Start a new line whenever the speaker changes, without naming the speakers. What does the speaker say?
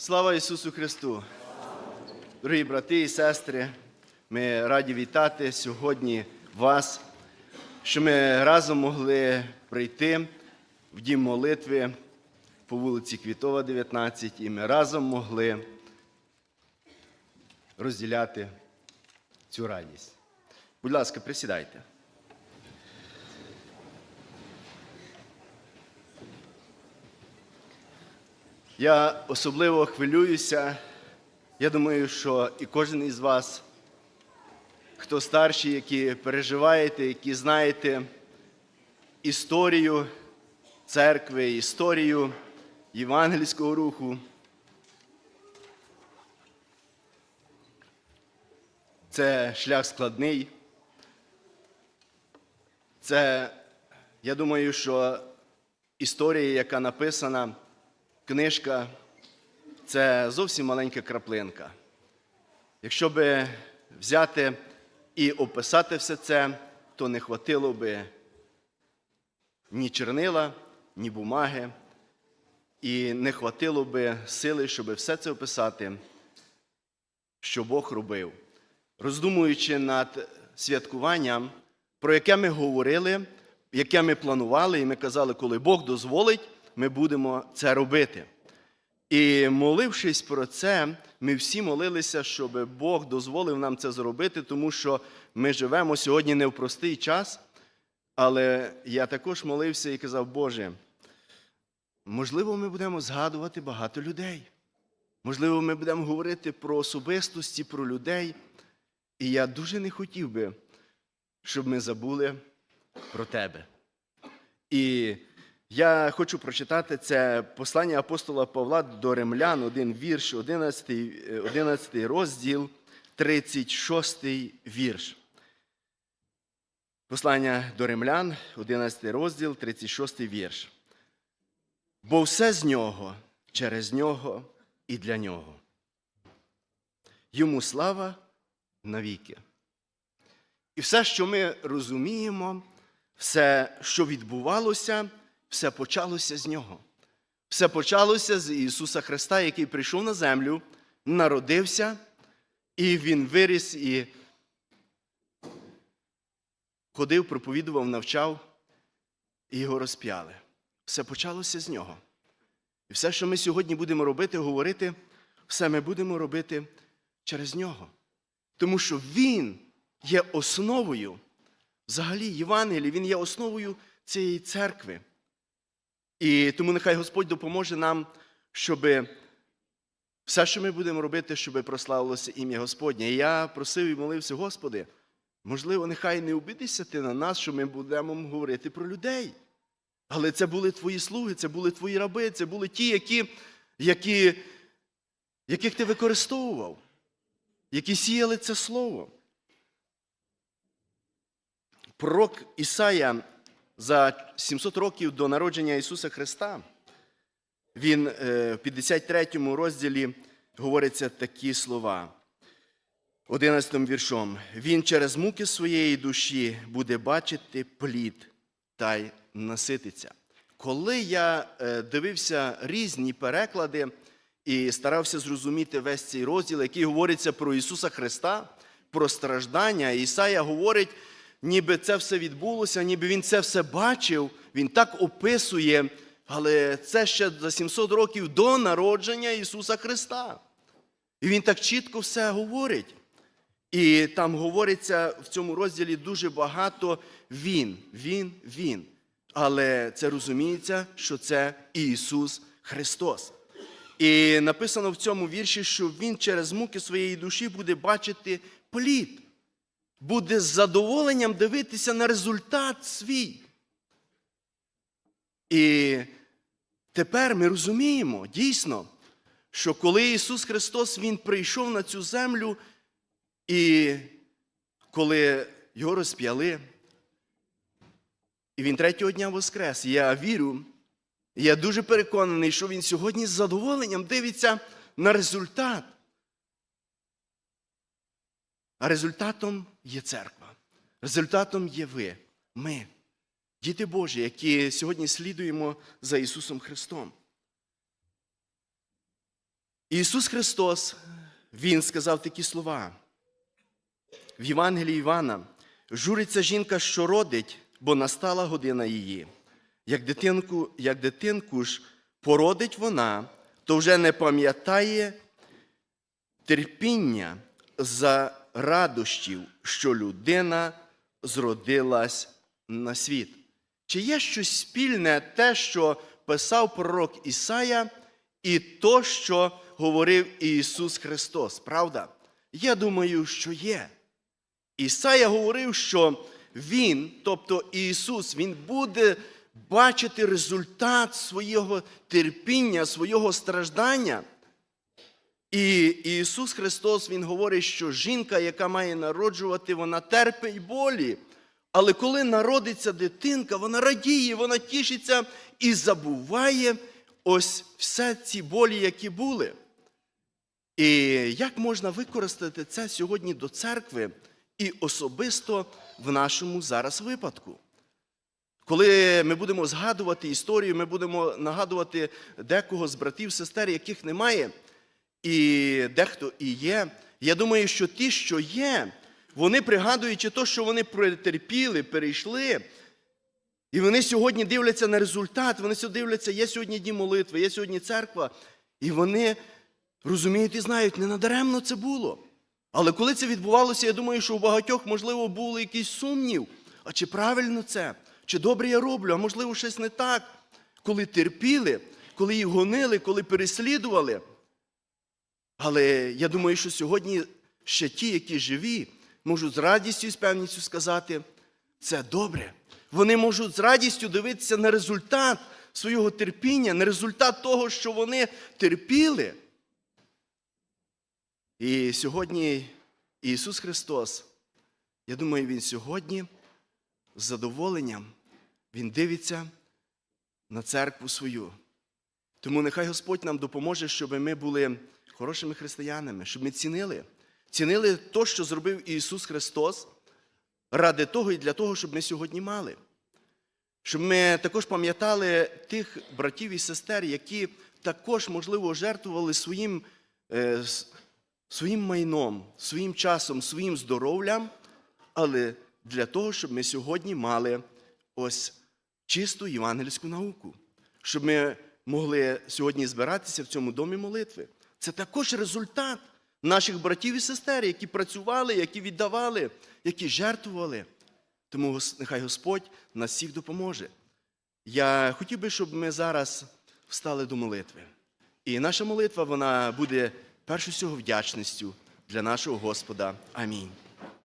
Слава Ісусу Христу! Дорогі брати і сестри, ми раді вітати сьогодні вас, що ми разом могли прийти в дім молитви по вулиці Квітова, 19, і ми разом могли розділяти цю радість. Будь ласка, присідайте. Я особливо хвилююся. Я думаю, що і кожен із вас, хто старші, які переживаєте, які знаєте історію церкви, історію євангельського руху. Це шлях складний. Це, я думаю, що історія, яка написана, книжка це зовсім маленька краплинка. Якщо би взяти і описати все це, то не хватило би ні чернила, ні бумаги, і не хватило би сили, щоб все це описати, що Бог робив. Роздумуючи над святкуванням, про яке ми говорили, яке ми планували, і ми казали, коли Бог дозволить, ми будемо це робити. І молившись про це, ми всі молилися, щоб Бог дозволив нам це зробити, тому що ми живемо сьогодні не в простий час. Але я також молився і казав, Боже, можливо, ми будемо згадувати багато людей. Можливо, ми будемо говорити про особистості, про людей. І я дуже не хотів би, щоб ми забули про тебе. І я хочу прочитати це послання апостола Павла до римлян, один вірш, 11, 11 розділ, 36 вірш. Послання до римлян, 11 розділ, 36 вірш. Бо все з нього, через нього і для нього. Йому слава навіки. І все, що ми розуміємо, все, що відбувалося, все почалося з нього. Все почалося з Ісуса Христа, який прийшов на землю, народився, і Він виріс і ходив, проповідував, навчав, і його розп'яли. Все почалося з нього. І все, що ми сьогодні будемо робити, говорити, все ми будемо робити через нього. Тому що Він є основою взагалі Євангелії, Він є основою цієї церкви. І тому нехай Господь допоможе нам, щоб все, що ми будемо робити, щоб прославилося ім'я Господнє. І я просив і молився, Господи, можливо, нехай не обідися ти на нас, що ми будемо говорити про людей. Але це були твої слуги, це були твої раби, це були ті, які, які, яких ти використовував, які сіяли це слово. Пророк Ісая за 700 років до народження Ісуса Христа, він е, в 53 розділі говориться такі слова. 11 віршом. Він через муки своєї душі буде бачити плід та й насититься. Коли я е, дивився різні переклади і старався зрозуміти весь цей розділ, який говориться про Ісуса Христа, про страждання, Ісая говорить, ніби це все відбулося, ніби він це все бачив, він так описує, але це ще за 700 років до народження Ісуса Христа. І він так чітко все говорить. І там говориться в цьому розділі дуже багато Він, Він, Він. Але це розуміється, що це Ісус Христос. І написано в цьому вірші, що Він через муки своєї душі буде бачити плід буде з задоволенням дивитися на результат свій. І тепер ми розуміємо дійсно, що коли Ісус Христос Він прийшов на цю землю, і коли Його розп'яли, і Він третього дня воскрес, я вірю, я дуже переконаний, що Він сьогодні з задоволенням дивиться на результат. А результатом є церква. Результатом є ви, ми, діти Божі, які сьогодні слідуємо за Ісусом Христом. Ісус Христос, Він сказав такі слова. В Євангелії Івана журиться жінка, що родить, бо настала година її. Як дитинку, як дитинку ж породить вона, то вже не пам'ятає терпіння за радощів, що людина зродилась на світ. Чи є щось спільне те, що писав пророк Ісая, і то, що говорив Ісус Христос? Правда? Я думаю, що є. Ісая говорив, що Він, тобто Ісус, Він буде бачити результат свого терпіння, свого страждання. І Ісус Христос Він говорить, що жінка, яка має народжувати, вона терпить болі. Але коли народиться дитинка, вона радіє, вона тішиться і забуває ось все ці болі, які були. І як можна використати це сьогодні до церкви і особисто в нашому зараз випадку? Коли ми будемо згадувати історію, ми будемо нагадувати декого з братів, сестер, яких немає, і дехто і є. Я думаю, що ті, що є, вони пригадуючи те, що вони претерпіли, перейшли, і вони сьогодні дивляться на результат, вони сьогодні дивляться, є сьогодні дім молитви, є сьогодні церква, і вони розуміють і знають, не надаремно це було. Але коли це відбувалося, я думаю, що у багатьох, можливо, був якийсь сумнів. А чи правильно це? Чи добре я роблю, а можливо, щось не так. Коли терпіли, коли їх гонили, коли переслідували. Але я думаю, що сьогодні ще ті, які живі, можуть з радістю і з певністю сказати, це добре. Вони можуть з радістю дивитися на результат свого терпіння, на результат того, що вони терпіли. І сьогодні Ісус Христос, я думаю, Він сьогодні з задоволенням Він дивиться на церкву свою. Тому нехай Господь нам допоможе, щоб ми були хорошими християнами, щоб ми цінили, цінили те, що зробив Ісус Христос, ради того і для того, щоб ми сьогодні мали. Щоб ми також пам'ятали тих братів і сестер, які також, можливо, жертвували своїм, е, своїм майном, своїм часом, своїм здоров'ям, але для того, щоб ми сьогодні мали ось чисту євангельську науку, щоб ми могли сьогодні збиратися в цьому домі молитви. Це також результат наших братів і сестер, які працювали, які віддавали, які жертвували. Тому нехай Господь нас всіх допоможе. Я хотів би, щоб ми зараз встали до молитви. І наша молитва вона буде перш усього вдячністю для нашого Господа. Амінь.